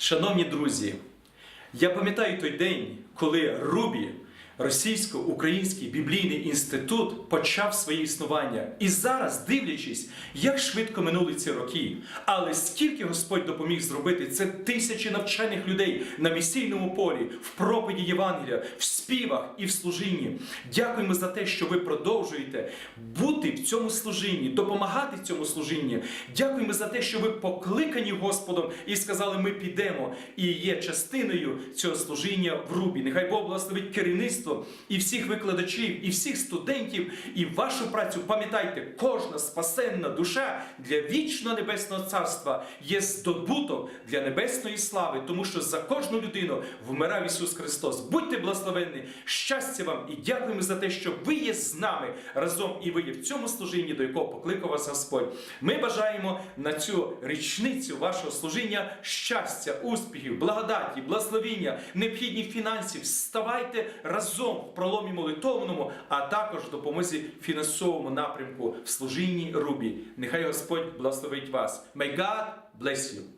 Шановні друзі, я пам'ятаю той день, коли Рубі, Російсько-Український біблійний інститут, почав своє існування. І зараз, дивлячись, як швидко минули ці роки, але скільки Господь допоміг зробити, це тисячі навчених людей на місійному полі, в проповіді Євангелія, в співах і в служінні. Дякуємо за те, що ви продовжуєте бути в цьому служінні, допомагати в цьому служінні. Дякуємо за те, що ви покликані Господом і сказали, ми підемо і є частиною цього служіння в Рубі. Нехай Бог благословить керівництво і всіх викладачів, і всіх студентів, і вашу працю. Пам'ятайте, кожна спасенна душа для вічного небесного царства є здобуток для небесної слави, тому що за кожну людину вмирав Ісус Христос. Будьте благословенні, щастя вам і дякуємо за те, що ви є з нами разом і ви є в цьому служінні, до якого покликав вас Господь. Ми бажаємо на цю річницю вашого служіння щастя, успіхів, благодаті, благословіння, необхідних фінансів. Ставайте разом в проломі молитовному, а також в допомозі фінансовому напрямку в служінні Рубі. Нехай Господь благословить вас. May God bless you.